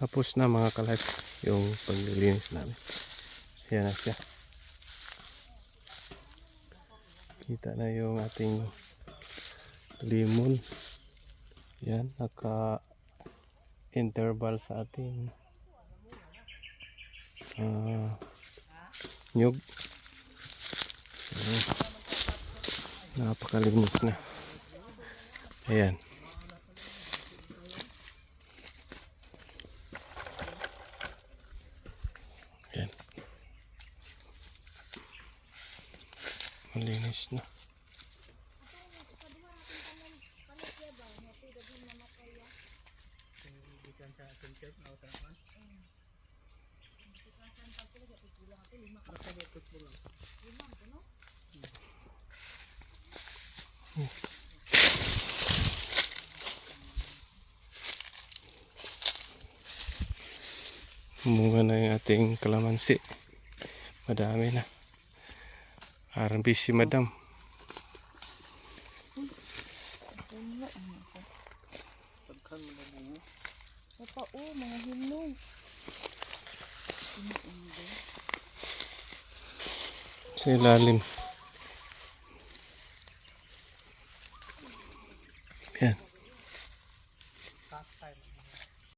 Tapos na mga kalas yung paglilinis namin. Ayan na siya. Kita na yung ating limon. Yan, naka interval sa ating ah nyug. Napakalinis na. Ayan. Ayan. Malinis na. Bunga na yung ating kalamansi. Madami na. Parang busy madam. Papa, oh, mga hinog. Sa ilalim.